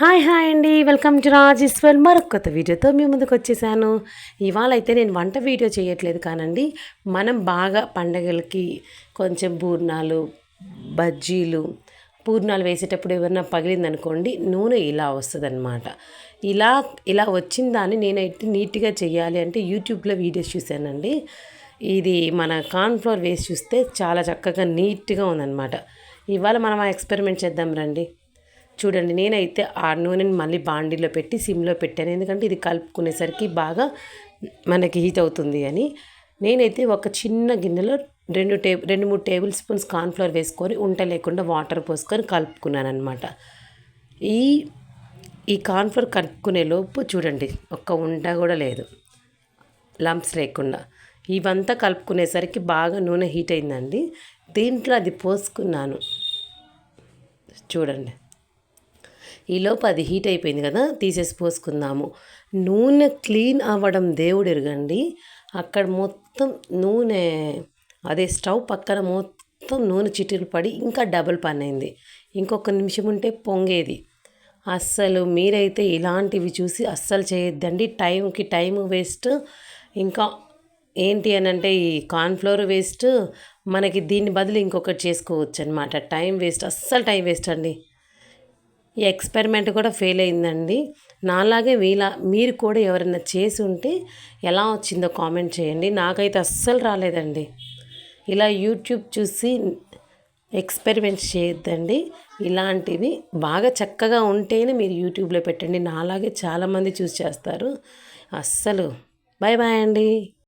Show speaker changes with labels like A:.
A: Hi hi అండి. Welcome to Rajeshwar మరొక కొత్త వీడియోతో మీ ముందుకు వచ్చేసాను. ఇవాళ అయితే నేను వంట వీడియో చేయట్లేదు కానండి. మనం బాగా పండగలకి కొంచెం బూర్ణాలు బజ్జీలు పూర్ణాలు వేసేటప్పుడు ఎవరన్నా పగిలిందనుకోండి నూనె ఇలా వస్తుంది ఇలా ఇలా వచ్చిన దాన్ని నేనైతే నీట్గా చేయాలి అంటే యూట్యూబ్లో వీడియోస్ చూశానండి. ఇది మన కార్న్ఫ్లోర్ వేసి చూస్తే చాలా చక్కగా నీట్గా ఉందన్నమాట. ఇవాళ మనం ఆ ఎక్స్పెరిమెంట్ చేద్దాం రండి. చూడండి నేనైతే ఆ నూనెని మళ్ళీ బాండీలో పెట్టి సిమ్లో పెట్టాను. ఎందుకంటే ఇది కలుపుకునేసరికి బాగా మనకి హీట్ అవుతుంది అని. నేనైతే ఒక చిన్న గిన్నెలో రెండు టే రెండు మూడు టేబుల్ స్పూన్స్ కార్న్ఫ్లవర్ వేసుకొని ఉంట లేకుండా వాటర్ పోసుకొని కలుపుకున్నాను అనమాట ఈ ఈ కార్న్ఫ్లవర్ కలుపుకునే లోపు చూడండి ఒక్క ఉంట కూడా లేదు. లంప్స్ లేకుండా. ఇవంతా కలుపుకునేసరికి బాగా నూనె హీట్ అయిందండి. దీంట్లో అది పోసుకున్నాను. చూడండి. ఈలోపు అది హీట్ అయిపోయింది కదా తీసేసి పోసుకుందాము. నూనె క్లీన్ అవ్వడం దేవుడు ఎరగండి. అక్కడ మొత్తం నూనె అదే స్టవ్ పక్కన మొత్తం నూనె చిట్టులు పడి ఇంకా డబుల్ పని అయింది. ఇంకొక నిమిషం ఉంటే పొంగేది. అస్సలు మీరైతే ఇలాంటివి చూసి అస్సలు చేయొద్దండి. టైంకి టైం వేస్ట్. ఇంకా ఏంటి అని అంటే ఈ కార్న్ఫ్లోర్ వేస్ట్. మనకి దీన్ని బదులు ఇంకొకటి చేసుకోవచ్చు అనమాట టైం వేస్ట్. అస్సలు టైం వేస్ట్ అండి. ఈ ఎక్స్పెరిమెంట్ కూడా ఫెయిల్ అయిందండి. నాలాగే వీలా మీరు కూడా ఎవరైనా చేసి ఉంటే ఎలా వచ్చిందో కామెంట్ చేయండి. నాకైతే అస్సలు రాలేదండి. ఇలా యూట్యూబ్ చూసి ఎక్స్పెరిమెంట్ చేయొద్దండి. ఇలాంటివి బాగా చక్కగా ఉంటేనే మీరు యూట్యూబ్లో పెట్టండి. నాలాగే చాలామంది చూసి చేస్తారు. అస్సలు. బాయ్ బాయ్ అండి.